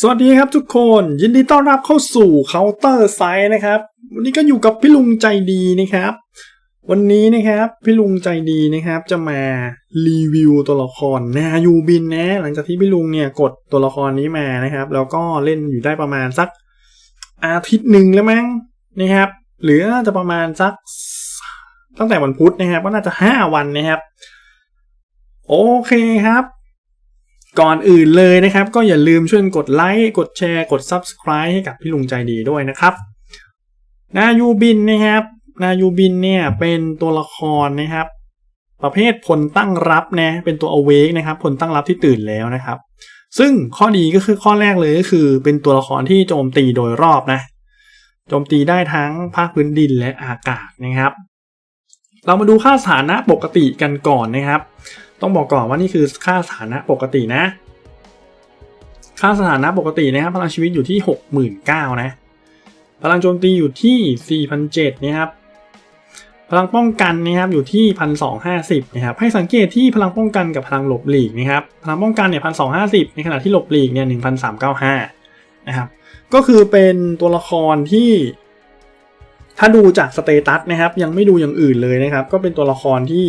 สวัสดีครับทุกคนยินดีต้อนรับเข้าสู่ Counter s i ต์นะครับ วันนี้ก็อยู่กับพี่ลุงใจดีนะครับ วันนี้นะครับพี่ลุงใจดีนะครับ จะมารีวิวตัวละครนายูบินนะ หลังจากที่พี่ลุงเนี่ยกดตัวละครนี้มานะครับ แล้วก็เล่นอยู่ได้ประมาณสักอาทิตย์หนึ่งแล้วมั้งนะครับ หรือจะประมาณสักตั้งแต่วันพุธนะครับ ก็น่าจะห้าวันนะครับ โอเคครับ ก่อนอื่นเลยนะครับ ก็อย่าลืมช่วยกดไลค์กดแชร์กด Subscribe ให้กับพี่ลุงใจดีด้วยนะครับนายูบินนะครับนายูบินเนี่ยเป็นตัวละครนะครับ ประเภทพลตั้งรับนะเป็นตัว awake นะครับพลตั้งรับที่ตื่นแล้วนะครับ ซึ่งข้อดีก็คือข้อแรกเลยก็คือ เป็นตัวละครที่โจมตีโดยรอบนะโจมตีได้ทั้งภาคพื้นดินและอากาศนะครับ เรามาดูค่าสถานะปกติกันก่อนนะครับ ต้องบอกก่อนว่านี่คือค่าสถานะปกตินะ ค่าสถานะปกตินะครับพลังชีวิตอยู่ที่ 69,000นะ พลังโจมตีอยู่ที่4,700นะครับ พลังป้องกันนะครับอยู่ที่ 1,250นะครับ ให้สังเกตที่พลังป้องกันกับพลังหลบหลีกนะครับ พลังป้องกันเนี่ย1,250 ในขณะที่หลบหลีกเนี่ย1,395นะครับ ก็คือเป็นตัวละครที่ ถ้าดูจากสเตตัสนะครับยังไม่ดูอย่างอื่นเลยนะครับ ก็เป็นตัวละครที่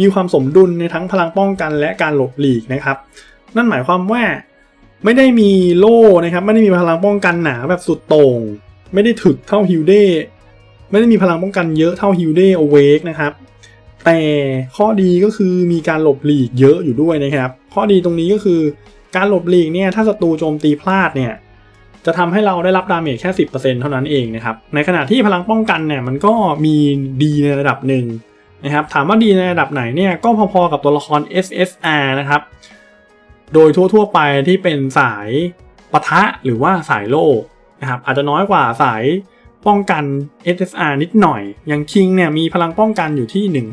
มีความสมดุลในทั้งพลังป้องกันและการหลบหลีกนะครับ นั่นหมายความว่าไม่ได้มีโล่นะครับไม่ได้มีพลังป้องกันหนาแบบสุดโต่งไม่ได้ถึกเท่าฮิวเดไม่ได้มีพลังป้องกันเยอะเท่าฮิวเดอเวกนะครับแต่ข้อดีก็คือมีการหลบหลีกเยอะอยู่ด้วยนะครับ ข้อดีตรงนี้ก็คือการหลบหลีกเนี่ยถ้าศัตรูโจมตีพลาดเนี่ย จะทำให้เราได้รับดาเมจแค่ 10%เท่านั้นเองนะครับ ในขณะที่พลังป้องกันเนี่ยมันก็มีดีในระดับหนึ่งนะครับ ถามว่าดีในระดับไหนเนี่ยก็พอๆกับตัวละคร SSR นะครับ โดยทั่วๆไปที่เป็นสายปะทะหรือว่าสายโล่นะครับอาจจะน้อยกว่าสายป้องกัน SSR นิดหน่อย อย่างคิงเนี่ยมีพลังป้องกันอยู่ที่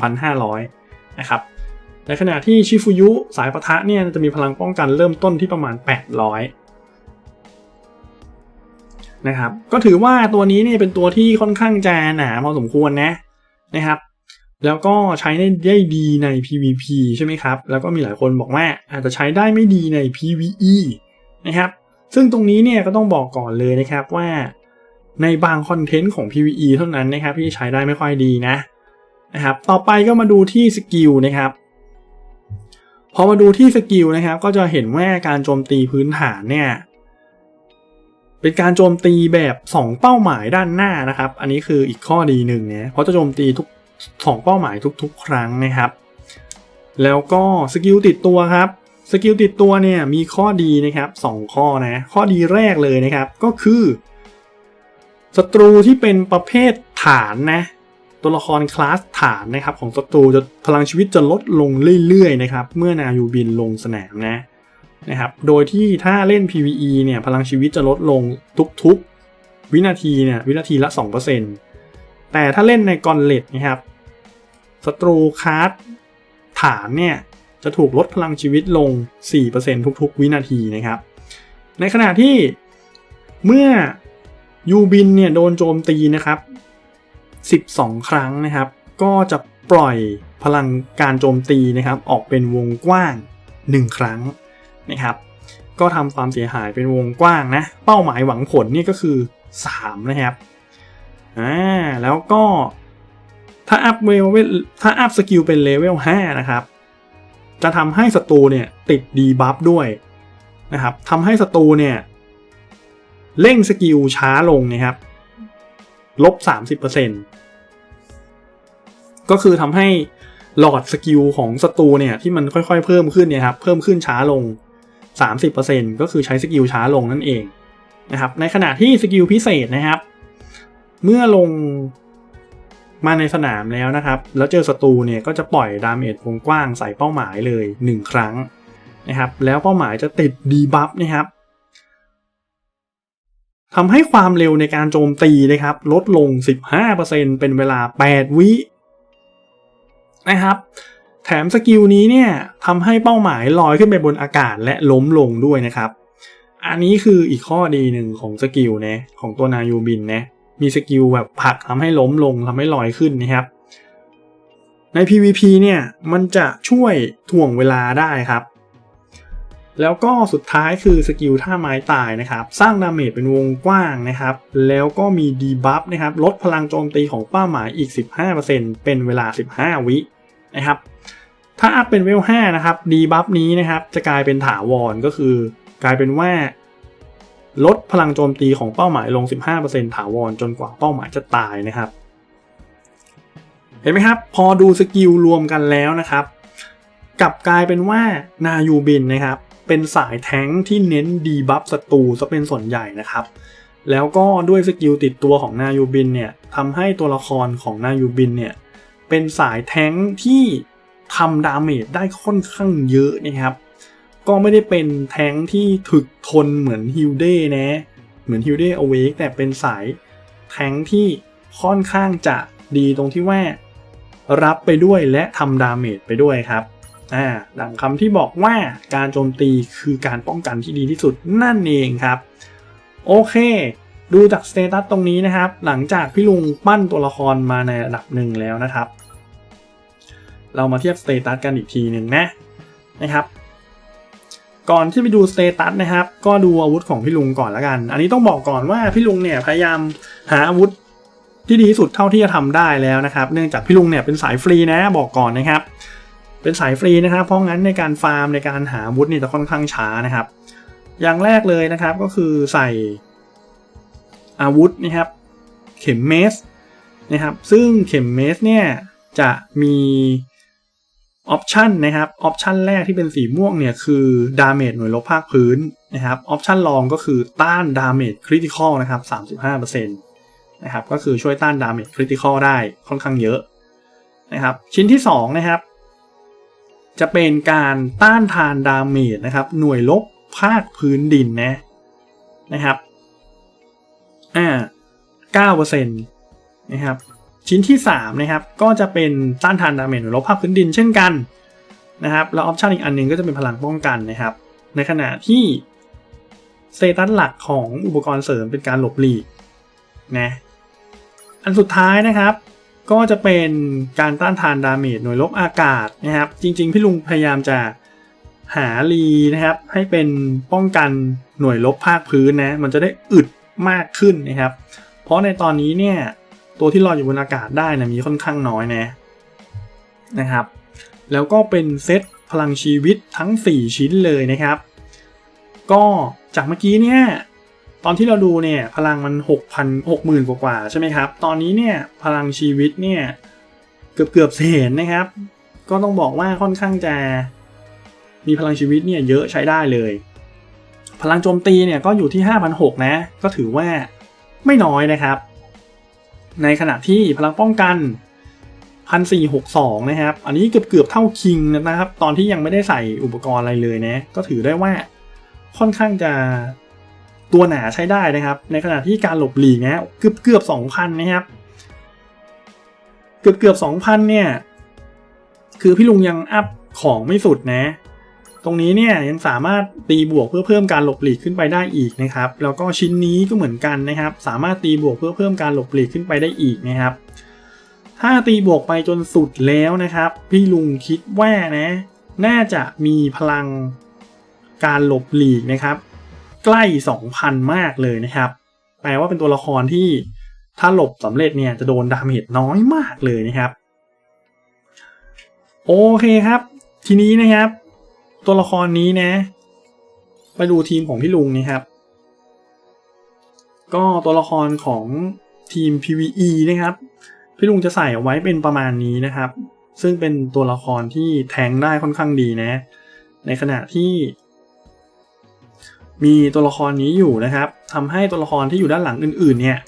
1,500 นะครับ ในขณะที่ชิฟุยุสายปะทะเนี่ยจะมีพลังป้องกันเริ่มต้นที่ประมาณ 800 นะครับก็ถือว่าตัวนี้เนี่ยเป็นตัวที่ค่อนข้างจะหนาพอสมควรนะนะครับ แล้วก็ใช้ได้ดีใน PVP ใช่ไหมครับ แล้วก็มีหลายคนบอกว่าอาจจะใช้ได้ไม่ดีใน PVE นะครับซึ่งตรงนี้เนี่ยก็ต้องบอกก่อนเลยนะครับว่าในบางคอนเทนต์ของ PVE เท่านั้นนะครับที่ใช้ได้ไม่ค่อยดีนะนะครับต่อไปก็มาดูที่สกิลนะครับพอมาดูที่สกิลนะครับก็จะเห็นว่าการโจมตีพื้นฐานเนี่ย เป็นการโจมตีแบบ 2 เป้าหมายด้านหน้านะครับ อันนี้คืออีกข้อดีหนึ่งเนี่ยเพราะจะโจมตีทุก 2 เป้าหมายทุก ๆ ครั้งนะครับ แล้วก็สกิลติดตัวครับสกิลติดตัวเนี่ยมีข้อดีนะครับ 2 ข้อนะ ข้อดีแรกเลยนะครับก็คือศัตรูที่เป็นประเภทฐานนะตัวละครคลาสฐานนะครับของศัตรูจะพลังชีวิตจะลดลงเรื่อยๆนะครับเมื่อนายูบินลงสนามนะ นะครับ โดยที่ถ้าเล่น PVE เนี่ยพลังชีวิตจะลดลงทุกๆ วินาทีเนี่ยวินาทีละ 2%แต่ถ้าเล่นในกอนเลตนะครับศัตรูคาร์ดฐานเนี่ยจะถูกลดพลังชีวิตลง 4%ทุกๆ วินาทีนะครับ ในขณะที่เมื่อยูบินเนี่ยโดนโจมตีนะครับ 12 ครั้งนะครับ ก็จะปล่อยพลังการโจมตีนะครับ ออกเป็นวงกว้าง 1 ครั้ง นะครับ ก็ทำความเสียหายเป็นวงกว้างนะ เป้าหมายหวังผลนี่ก็คือ 3 นะครับ อ่า แล้วก็ถ้าอัพเวลถ้าอัพสกิลเป็นเลเวล5นะครับ จะทำให้ศัตรูเนี่ยติดดีบัฟด้วยนะครับทำให้ศัตรูเนี่ยเร่งสกิลช้าลงนะครับ ลบ 30%ก็คือทำให้หลอดสกิลของศัตรูเนี่ยที่มันค่อยๆเพิ่มขึ้นเนี่ยครับ เพิ่มขึ้นช้าลง 30%ก็คือใช้สกิลช้าลงนั่นเองนะครับในขณะที่สกิลพิเศษนะครับ เมื่อลงมาในสนามแล้วนะครับ แล้วเจอศัตรูเนี่ยก็จะปล่อยดาเมจวงกว้างใส่เป้าหมายเลย 1 ครั้งนะครับ แล้วเป้าหมายจะติดดีบัฟนะครับทำให้ความเร็วในการโจมตีนะครับ ลดลง 15%เป็นเวลา 8 วินะครับ ถมสกิลนี้เนี่ยทำให้เป้าหมายลอยขึ้นไปบนอากาศและล้มลงด้วยนะครับ อันนี้คืออีกข้อดีหนึ่งของสกิลนะของตัวนายูบินนะมีสกิลแบบผลักทำให้ล้มลงทำให้ลอยขึ้นนะครับ ใน PVP เนี่ยมันจะช่วยถ่วงเวลาได้ครับ แล้วก็สุดท้ายคือสกิลท่าไม้ตายนะครับ สร้างดาเมจเป็นวงกว้างนะครับ แล้วก็มีดีบัฟนะครับ ลดพลังโจมตีของเป้าหมายอีก 15%เป็นเวลา 15 วินะครับ ถ้าอัพเป็นเวล5นะครับดีบัฟนี้นะครับจะกลายเป็นถาวรก็คือกลายเป็นว่าลดพลังโจมตีของเป้าหมายลง 15%ถาวรจนกว่าเป้าหมายจะตายนะครับ เห็นไหมครับ พอดูสกิลรวมกันแล้วนะครับกลับกลายเป็นว่านายูบินนะครับ เป็นสายแท้งที่เน้นดีบัฟศัตรูซะเป็นส่วนใหญ่นะครับ แล้วก็ด้วยสกิลติดตัวของนายูบินเนี่ยทำให้ตัวละครของนายูบินเนี่ยเป็นสายแท้งที่ ทำดาเมจได้ค่อนข้างเยอะนะครับ ก็ไม่ได้เป็นแท้งที่ถึกทนเหมือนฮิลเด้นะ เหมือนฮิลเด้อเวกแต่เป็นสายแท้งที่ค่อนข้างจะดีตรงที่ว่า รับไปด้วยและทำดาเมจไปด้วยครับอ่าดังคำที่บอกว่าการโจมตีคือการป้องกันที่ดีที่สุดนั่นเองครับ โอเค ดูจากสเตตัสตรงนี้นะครับ หลังจากพี่ลุงปั้นตัวละครมาในระดับหนึ่งแล้วนะครับ เรามาเทียบสเตตัสกันอีกทีหนึ่งนะนะครับ ก่อนที่ไปดูสเตตัสนะครับ ก็ดูอาวุธของพี่ลุงก่อนละกัน อันนี้ต้องบอกก่อนว่าพี่ลุงเนี่ยพยายามหาอาวุธที่ดีที่สุดเท่าที่จะทำได้แล้วนะครับ เนื่องจากพี่ลุงเนี่ยเป็นสายฟรีนะบอกก่อนนะครับ เป็นสายฟรีนะครับ เพราะงั้นในการฟาร์มในการหาอาวุธนี่จะค่อนข้างช้านะครับ อย่างแรกเลยนะครับก็คือใส่อาวุธนะครับ เข็มเมสนะครับ ซึ่งเข็มเมสเนี่ยจะมี ออปชันนะครับออปชันแรกที่เป็นสีม่วงเนี่ยคือดาเมจหน่วยลบภาคพื้นนะครับออปชันรองก็คือต้านดาเมจคริติคอลนะครับ35%นะครับก็คือช่วยต้านดาเมจคริติคอลได้ค่อนข้างเยอะนะครับชิ้นที่2นะครับจะเป็นการต้านทานดาเมจนะครับหน่วยลบภาคพื้นดินนะนะครับอ่า9%นะครับ ชิ้นที่3นะครับก็จะเป็นต้านทานดาเมจหรือลบภาคพื้นดินเช่นกันนะครับแล้วออปชันอีกอันหนึงก็จะเป็นพลังป้องกันนะครับ ในขณะที่สเตตัสหลักของอุปกรณ์เสริมเป็นการหลบหลีกนะอันสุดท้ายนะครับ ก็จะเป็นการต้านทานดาเมจหน่วยลบอากาศนะครับ จริง ๆ พี่ลุงพยายามจะหารีนะครับ ให้เป็นป้องกันหน่วยลบภาคพื้นนะ มันจะได้อึดมากขึ้นนะครับ เพราะในตอนนี้เนี่ย ตัวที่ลอยอยู่บนอากาศได้นะมีค่อนข้างน้อยนะนะครับ แล้วก็เป็นเซตพลังชีวิตทั้ง 4 ชิ้นเลยนะครับ ก็จากเมื่อกี้เนี่ยตอนที่เราดูเนี่ยพลังมัน 6,000 60,000กว่าใช่ไหมครับ ตอนนี้เนี่ยพลังชีวิตเนี่ยเกือบเกือบเศษนะครับ ก็ต้องบอกว่าค่อนข้างจะมีพลังชีวิตเนี่ยเยอะใช้ได้เลย พลังโจมตีเนี่ยก็อยู่ที่ 5,600นะ ก็ถือว่าไม่น้อยนะครับ ในขณะที่พลังป้องกัน 1462 นะครับ อันนี้เกือบเกือบเท่าคิงนะครับ ตอนที่ยังไม่ได้ใส่อุปกรณ์อะไรเลยนะ ก็ถือได้ว่าค่อนข้างจะตัวหนาใช้ได้นะครับ ในขณะที่การหลบหลีกนะเกือบเกือบ2,000 นะครับ เกือบเกือบ2,000 เนี่ย คือพี่ลุงยังอัพของไม่สุดนะ ตรงนี้เนี่ยยังสามารถตีบวกเพื่อเพิ่มการหลบหลีกขึ้นไปได้อีกนะครับแล้วก็ชิ้นนี้ก็เหมือนกันนะครับ สามารถตีบวกเพื่อเพิ่มการหลบหลีกขึ้นไปได้อีกนะครับ ถ้าตีบวกไปจนสุดแล้วนะครับ พี่ลุงคิดว่านะ น่าจะมีพลังการหลบหลีกนะครับ ใกล้ 2,000 มากเลยนะครับ แปลว่าเป็นตัวละครที่ถ้าหลบสำเร็จเนี่ยจะโดนดาเมจน้อยมากเลยนะครับ โอเคครับ ทีนี้นะครับ ตัวละครนี้นะ ไปดูทีมของพี่ลุงนะครับ ก็ตัวละครของทีม PVE นะครับ พี่ลุงจะใส่เอาไว้เป็นประมาณนี้นะครับ ซึ่งเป็นตัวละครที่แทงได้ค่อนข้างดีนะ ในขณะที่ มีตัวละครนี้อยู่นะครับทำให้ตัวละครที่อยู่ด้านหลังอื่น ๆ เนี่ย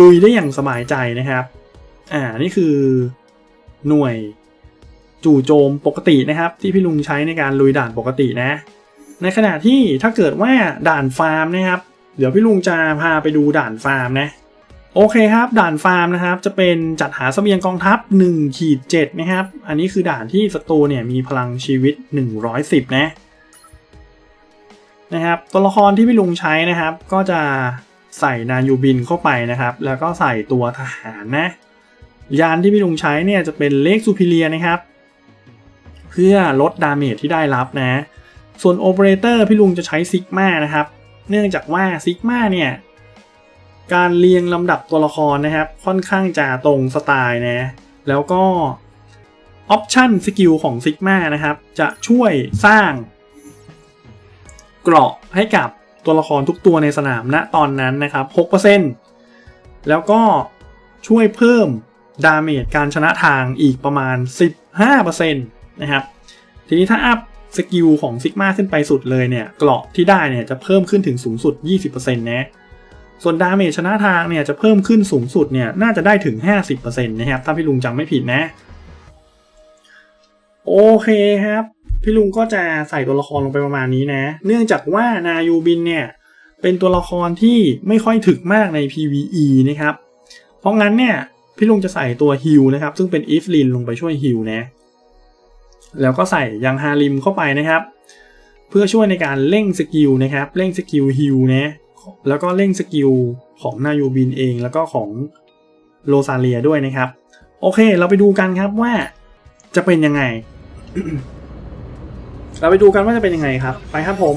ลุยได้อย่างสบายใจนะครับ อ่า นี่คือหน่วย จู่โจมปกตินะครับ ที่พี่ลุงใช้ในการลุยด่านปกตินะ ในขณะที่ถ้าเกิดว่าด่านฟาร์มนะครับ เดี๋ยวพี่ลุงจะพาไปดูด่านฟาร์มนะโอเคครับ ด่านฟาร์มนะครับ จะเป็นจัดหาเสบียงกองทัพ1ขีด7นะครับ อันนี้คือด่านที่ศัตรูเนี่ยมีพลังชีวิต 110 นะนะครับตัวละครที่พี่ลุงใช้นะครับ ก็จะใส่นายูบินเข้าไปนะครับ แล้วก็ใส่ตัวทหารนะ ยานที่พี่ลุงใช้เนี่ยจะเป็นเลขซูพิเลียนะครับ เพื่อลดดาเมจที่ได้รับนะ ส่วนโอเปอเรเตอร์พี่ลุงจะใช้ซิกมานะครับ เนื่องจากว่าซิกมาเนี่ยการเรียงลำดับตัวละครนะครับ ค่อนข้างจะตรงสไตล์นะ แล้วก็ออปชันสกิลของซิกมานะครับ จะช่วยสร้างเกราะให้กับตัวละครทุกตัวในสนามณตอนนั้นนะครับ 6%แล้วก็ช่วยเพิ่มดาเมจการชนะทางอีกประมาณ 15% นะครับ ทีนี้ถ้าอัพสกิลของซิกมาขึ้นไปสุดเลยเนี่ยเกราะที่ได้เนี่ยจะเพิ่มขึ้นถึงสูงสุด 20%นะส่วนดาเมจชนะทางเนี่ยจะเพิ่มขึ้นสูงสุดเนี่ยน่าจะได้ถึง 50%นะครับถ้าพี่ลุงจำไม่ผิดนะ โอเคครับ พี่ลุงก็จะใส่ตัวละครลงไปประมาณนี้นะ เนื่องจากว่านายูบินเนี่ยเป็นตัวละครที่ไม่ค่อยถึกมากใน PVE นะครับ เพราะงั้นเนี่ยพี่ลุงจะใส่ตัวฮิลนะครับซึ่งเป็นอีฟลินลงไปช่วยฮิลนะ แล้วก็ใส่ยังฮาริมเข้าไปนะครับ เพื่อช่วยในการเร่งสกิลนะครับเร่งสกิลฮิลนะแล้วก็เร่งสกิลของนายูบินเองแล้วก็ของโลซาเลียด้วยนะครับ โอเคเราไปดูกันครับว่าจะเป็นยังไง เราไปดูกันว่าจะเป็นยังไงครับ ไปครับผม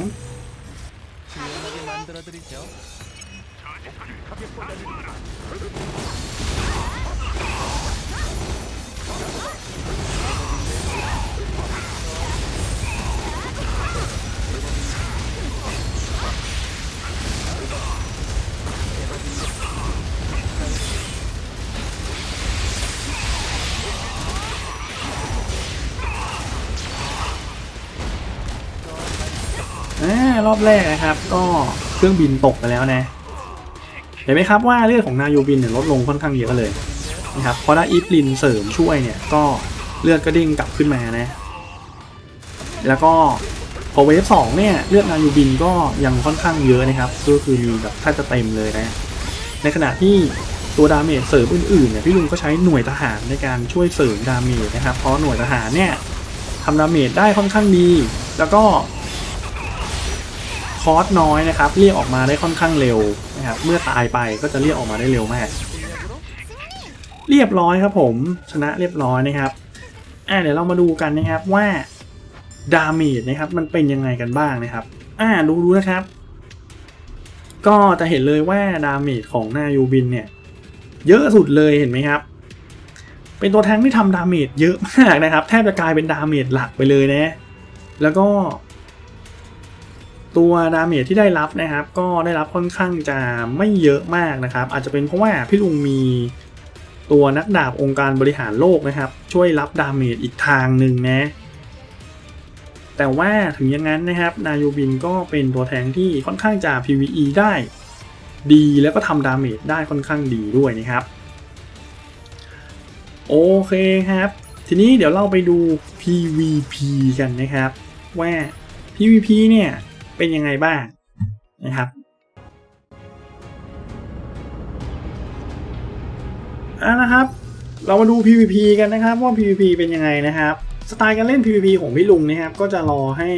ารอบแรกนะครับ ก็เครื่องบินตกไปแล้วนะ เห็นไหมครับว่าเลือดของนายูบินเนี่ยลดลงค่อนข้างเยอะเลยนะครับเพราะถ้อีฟลินเสริมช่วยเนี่ยก็เลือดก็เด้งกลับขึ้นมานะ แล้วก็พอเวฟสองเนี่ยเลือดนายูบินก็ยังค่อนข้างเยอะนะครับก็คือมีแบบแทบจะเต็มเลยนะ ในขณะที่ตัวดาเมจเสริมอื่นๆเนี่ยพี่ลุงก็ใช้หน่วยทหารในการช่วยเสริมดาเมจนะครับเพราะหน่วยทหารเนี่ยทำดาเมจได้ค่อนข้างดี แล้วก็ คอสน้อยนะครับ เรียกออกมาได้ค่อนข้างเร็วนะครับเมื่อตายไปก็จะเรียกออกมาได้เร็วมาก เรียบร้อยครับผมชนะเรียบร้อยนะครับอ่าเดี๋ยวเรามาดูกันนะครับว่าดาเมจนะครับมันเป็นยังไงกันบ้างนะครับอ่าดูดูนะครับ ก็จะเห็นเลยว่าดาเมจของนายูบินเนี่ย เยอะสุดเลยเห็นไหมครับ เป็นตัวแทงที่ทำดาเมจเยอะมากนะครับ แทบจะกลายเป็นดาเมจหลักไปเลยนะ แล้วก็ ตัวดาเมจที่ได้รับนะครับ ก็ได้รับค่อนข้างจะไม่เยอะมากนะครับ อาจจะเป็นเพราะว่าพี่ลุงมีตัวนักดาบองค์การบริหารโลกนะครับ ช่วยรับดาเมจอีกทางหนึ่งนะแต่ว่าถึงอย่างนั้นนะครับ นายูบินก็เป็นตัวแทงที่ค่อนข้างจะ PVE ได้ ดีแล้วก็ทำดาเมจได้ค่อนข้างดีด้วยนะครับ โอเคครับ ทีนี้เดี๋ยวเราไปดู PVP กันนะครับ ว่า PVP เนี่ย เป็นยังไงบ้างนะครับอะนะครับ เรามาดู PVP กันนะครับว่า PVP เป็นยังไงนะครับสไตล์การเล่น PVP ของพี่ลุงนะครับ ก็จะรอให้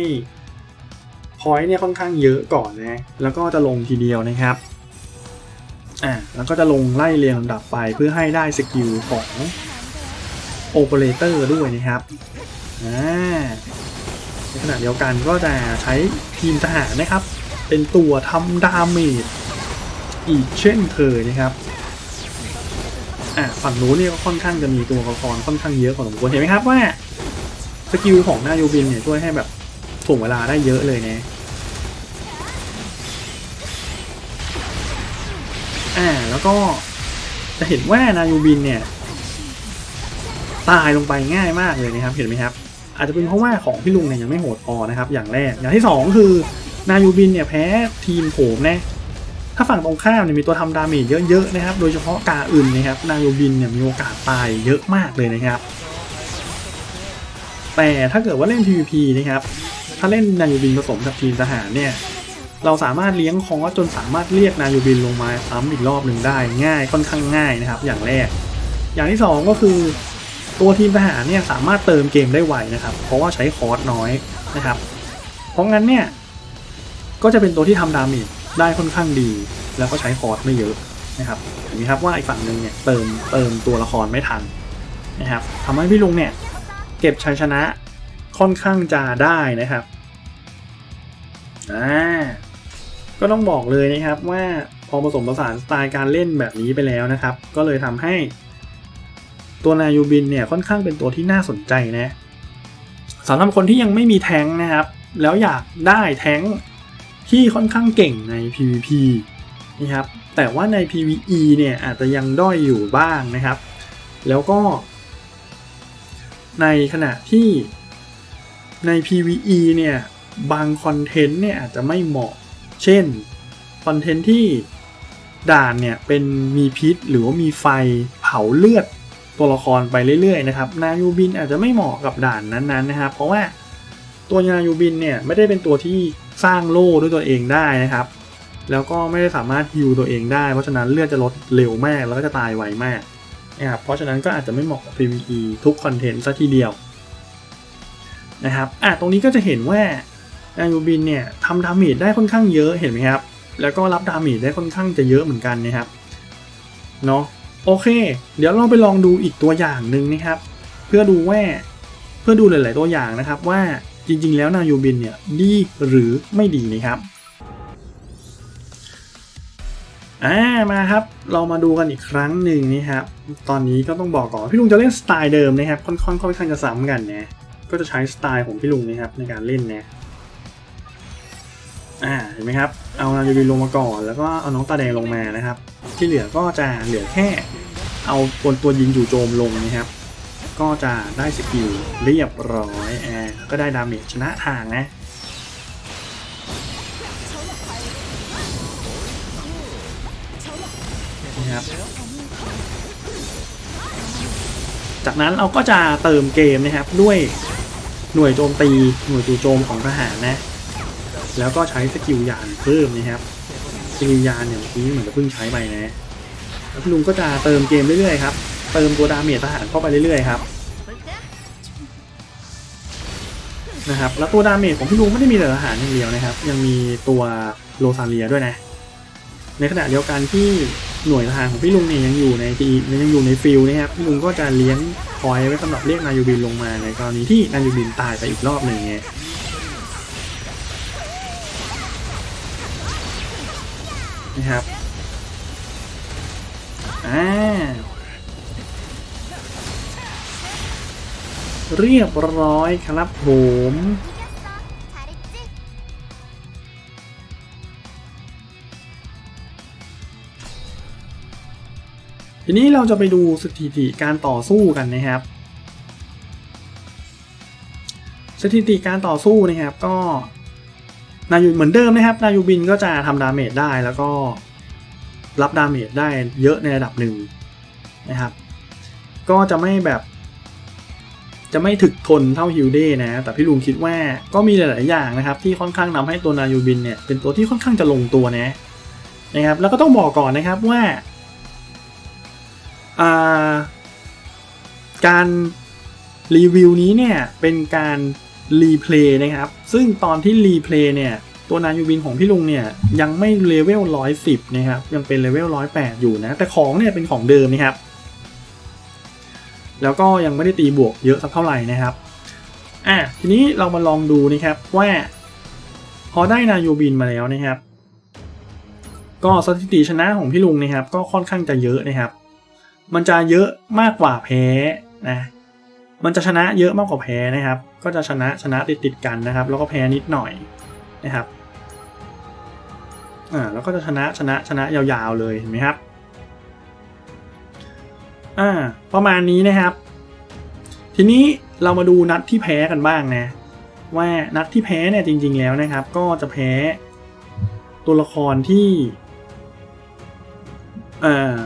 พอยต์เนี่ยค่อนข้างเยอะก่อนนะแล้วก็จะลงทีเดียวนะครับอ่าแล้วก็จะลงไล่เรียงลำดับไปเพื่อให้ได้สกิลของโอเปอเรเตอร์ด้วยนะครับอ่า ในขณะเดียวกันก็จะใช้ทีมทหารนะครับ เป็นตัวทำดาเมจอีกเช่นเคยนะครับอะฝั่งนู้นเนี่ยก็ค่อนข้างจะมีตัวละครค่อนข้างเยอะพอสมควรเห็นไหมครับว่าสกิลของนายูบินเนี่ยช่วยให้แบบถ่วงเวลาได้เยอะเลยนะอ่าแล้วก็จะเห็นว่านายูบินเนี่ย ตายลงไปง่ายมากเลยนะครับ เห็นไหมครับ อาจจะเป็นเพราะว่าของพี่ลุงเนี่ยยังไม่โหดพอนะครับ อย่างแรก อย่างที่สองคือนายูบินเนี่ยแพ้ทีมโผมนะถ้าฝั่งตรงข้ามเนี่ยมีตัวทำดาเมจเยอะๆนะครับ โดยเฉพาะกาอื่นนะครับ นายูบินเนี่ยมีโอกาสตายเยอะมากเลยนะครับ แต่ถ้าเกิดว่าเล่น PVP นะครับ ถ้าเล่นนายูบินผสมกับทีมทหารเนี่ยเราสามารถเลี้ยงคอจนสามารถเรียกนายูบินลงมาซ้ำอีกรอบหนึ่งได้ง่ายค่อนข้างง่ายนะครับ อย่างแรก อย่างที่สองก็คือ ตัวทีมทหารเนี่ยสามารถเติมเกมได้ไวนะครับ เพราะว่าใช้คอร์สน้อยนะครับ เพราะงั้นเนี่ยก็จะเป็นตัวที่ทำดาเมจได้ค่อนข้างดี แล้วก็ใช้คอร์สไม่เยอะนะครับเห็นไหมครับว่าอีกฝั่งหนึ่งเนี่ยเติมเติมตัวละครไม่ทันนะครับทำให้พี่ลุงเนี่ยเก็บชัยชนะค่อนข้างจะได้นะครับอ่าก็ต้องบอกเลยนะครับว่าพอผสมผสานสไตล์การเล่นแบบนี้ไปแล้วนะครับ ก็เลยทำให้ ตัวนายูบินเนี่ยค่อนข้างเป็นตัวที่น่าสนใจนะสำหรับคนที่ยังไม่มีแท้งนะครับ แล้วอยากได้แท้งที่ค่อนข้างเก่งใน PVP นะครับแต่ว่าใน PVE เนี่ยอาจจะยังด้อยอยู่บ้างนะครับ แล้วก็ ในขณะที่ใน PVE เนี่ยบางคอนเทนต์เนี่ยอาจจะไม่เหมาะ เช่นคอนเทนต์ที่ด่านเนี่ยเป็นมีพิษหรือว่ามีไฟเผาเลือด ตัวละครไปเรื่อยๆนะครับนายูบินอาจจะไม่เหมาะกับด่านนั้นๆนะครับ เพราะว่าตัวนายูบินเนี่ยไม่ได้เป็นตัวที่สร้างโล่ด้วยตัวเองได้นะครับ แล้วก็ไม่ได้สามารถฮิวตัวเองได้ เพราะฉะนั้นเลือดจะลดเร็วมากแล้วก็จะตายไวมากนะครับเพราะฉะนั้นก็อาจจะไม่เหมาะกับ PVE ทุกคอนเทนต์ซะทีเดียวนะครับอะตรงนี้ก็จะเห็นว่านายูบินเนี่ยทำดาเมจได้ค่อนข้างเยอะเห็นไหมครับ แล้วก็รับดาเมจได้ค่อนข้างจะเยอะเหมือนกันนะครับเนาะ โอเค เดี๋ยวเราไปลองดูอีกตัวอย่างหนึ่งนะครับ เพื่อดูว่าเพื่อดูหลาย ๆ ตัวอย่างนะครับว่าจริง ๆ แล้วนายูบินเนี่ยดีหรือไม่ดีนะครับอ่ามาครับเรามาดูกันอีกครั้งหนึ่งนะครับ ตอนนี้ก็ต้องบอกก่อนพี่ลุงจะเล่นสไตล์เดิมนะครับค่อนข้างค่อนข้างจะซ้ำกันนะก็จะใช้สไตล์ของพี่ลุงนะครับในการเล่นนะอ่าเห็นไหมครับเอานายูบินลงมาก่อน แล้วก็เอาน้องตาแดงลงมานะครับ ที่เหลือก็จะเหลือแค่ เอาบนตัวยิงจู่โจมลงนะครับ ก็จะได้สกิลเรียบร้อยแอ่าก็ได้ดาเมจชนะทางนะนะครับจากนั้นเราก็จะเติมเกมนะครับด้วยหน่วยโจมตีหน่วยจู่โจมของทหารนะแล้วก็ใช้สกิลยานเพิ่มนะครับสกิลยานเนี่ยเมื่อกี้เหมือนจะเพิ่งใช้ไปนะ คุณลุงก็จะเติมเกมเรื่อยๆครับ เติมตัวดาเมจทหารเข้าไปเรื่อยๆครับนะครับ แล้วตัวดาเมจของพี่ลุงไม่ได้มีแต่ทหารอย่างเดียวนะครับ ยังมีตัวโลซาเลียด้วยนะ ในขณะเดียวกันที่หน่วยทหารของพี่ลุงเนี่ยยังอยู่ในทียังอยู่ในฟิลนะครับพี่ลุงก็จะเลี้ยงคอยไว้สำหรับเรียกนายูบินลงมาในกรณีที่นายูบินตายไปอีกรอบหนึ่งไงนะครับ อ่าเรียบร้อยครับผมทีนี้เราจะไปดูสถิติการต่อสู้กันนะครับ สถิติการต่อสู้นะครับก็นายูเหมือนเดิมนะครับ นายูบินก็จะทำดาเมจได้แล้วก็ รับดาเมจได้เยอะในระดับหนึ่งนะครับ ก็จะไม่แบบ จะไม่ถึกทนเท่าฮิวเดนะ แต่พี่ลุงคิดว่าก็มีหลาย ๆ อย่างนะครับ ที่ค่อนข้างทำให้ตัวนายูบินเนี่ยเป็นตัวที่ค่อนข้างจะลงตัวนะนะครับ แล้วก็ต้องบอกก่อนนะครับว่าการรีวิวนี้เนี่ยเป็นการรีเพลย์นะครับ ซึ่งตอนที่รีเพลย์เนี่ย ตัวนายูบินของพี่ลุงเนี่ยยังไม่เลเวลร้อยสิบนะครับยังเป็นเลเวลร้อยแปดอยู่นะ แต่ของเนี่ยเป็นของเดิมนะครับ แล้วก็ยังไม่ได้ตีบวกเยอะสักเท่าไหร่นะครับอะทีนี้เรามาลองดูนะครับว่า พอได้นายูบินมาแล้วนะครับ ก็สถิติชนะของพี่ลุงนะครับ ก็ค่อนข้างจะเยอะนะครับ มันจะเยอะมากกว่าแพ้นะมันจะชนะเยอะมากกว่าแพ้นะครับ ก็จะชนะชนะติดติดกันนะครับ แล้วก็แพ้นิดหน่อยนะครับ อ่าแล้วก็จะชนะชนะชนะยาวๆเลยเห็นไหมครับอ่าประมาณนี้นะครับ ทีนี้เรามาดูนัดที่แพ้กันบ้างนะ ว่านัดที่แพ้เนี่ยจริง ๆ แล้วนะครับ ก็จะแพ้ตัวละครที่เอ่อ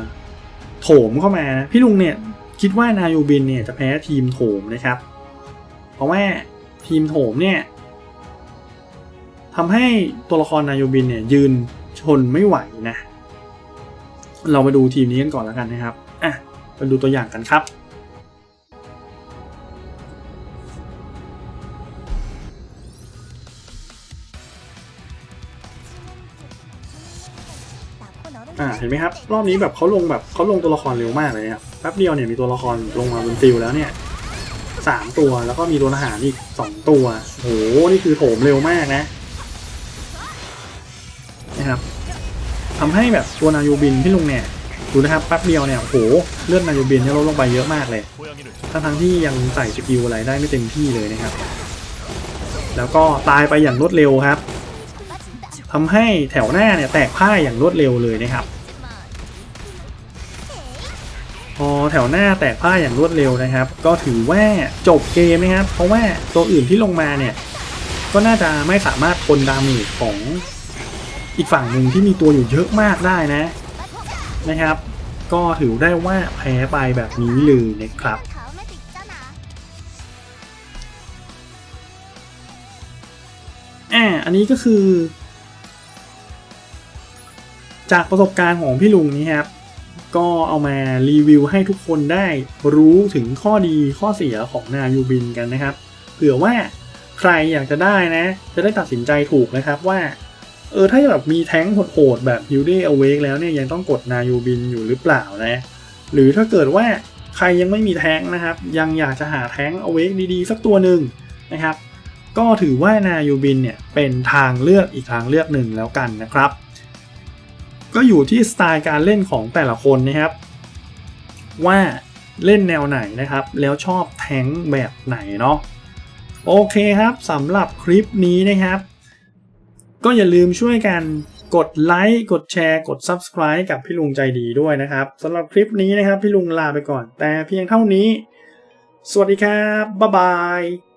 โถมเข้ามานะพี่ลุงเนี่ยคิดว่านายูบินเนี่ยจะแพ้ทีมโถมนะครับ เพราะว่าทีมโถมเนี่ย ทำให้ตัวละครนายูบินเนี่ยยืนชนไม่ไหวนะ เรามาดูทีมนี้กันก่อนแล้วกันนะครับอะไปดูตัวอย่างกันครับ อ่าเห็นไหมครับ รอบนี้แบบเขาลงแบบเขาลงตัวละครเร็วมากเลยนะครับแป๊บเดียวเนี่ยมีตัวละครลงมาบนฟิลแล้วเนี่ยสามตัวแล้วก็มีตัวทหารอีกสองตัวโหนี่คือโถมเร็วมากนะ ทำให้แบบตัวนายูบินพี่ลุงเนี่ยดูนะครับแป๊บเดียวเนี่ยโอ้โหเลือดนายูบินเนี่ยลดลงไปเยอะมากเลยทั้งทั้งที่ยังใส่สกิลอะไรได้ไม่เต็มที่เลยนะครับ แล้วก็ตายไปอย่างรวดเร็วครับทำให้แถวหน้าเนี่ยแตกพ่ายอย่างรวดเร็วเลยนะครับพอแถวหน้าแตกพ่ายอย่างรวดเร็วนะครับ ก็ถือว่าจบเกมนะครับ เพราะว่าตัวอื่นที่ลงมาเนี่ย ก็น่าจะไม่สามารถทนดาเมจของ อีกฝั่งหนึ่งที่มีตัวอยู่เยอะมากได้นะนะครับ ก็ถือได้ว่าแพ้ไปแบบนี้เลยนะครับแอ่อันนี้ก็คือ จากประสบการณ์ของพี่ลุงนี้ครับก็เอามารีวิวให้ทุกคนได้รู้ถึงข้อดีข้อเสียของนายูบินกันนะครับ เผื่อว่าใครอยากจะได้นะ จะได้ตัดสินใจถูกนะครับว่า เออถ้าแบบมีแท้งโหดๆแบบยูเดอเวกแล้วเนี่ยยังต้องกดนายูบินอยู่หรือเปล่านะ หรือถ้าเกิดว่าใครยังไม่มีแท้งนะครับ ยังอยากจะหาแท้งเอาเวกดีๆ สักตัวหนึ่งนะครับ ก็ถือว่านายูบินเนี่ยเป็นทางเลือกอีกทางเลือกหนึ่งแล้วกันนะครับ ก็อยู่ที่สไตล์การเล่นของแต่ละคนนะครับ ว่าเล่นแนวไหนนะครับ แล้วชอบแท้งแบบไหนเนาะโอเคครับสำหรับคลิปนี้นะครับ ก็อย่าลืมช่วยกันกดไลค์กดแชร์กด Subscribe กับพี่ลุงใจดีด้วยนะครับสำหรับคลิปนี้นะครับพี่ลุงลาไปก่อน แต่เพียงเท่านี้ สวัสดีครับ บ๊ายบาย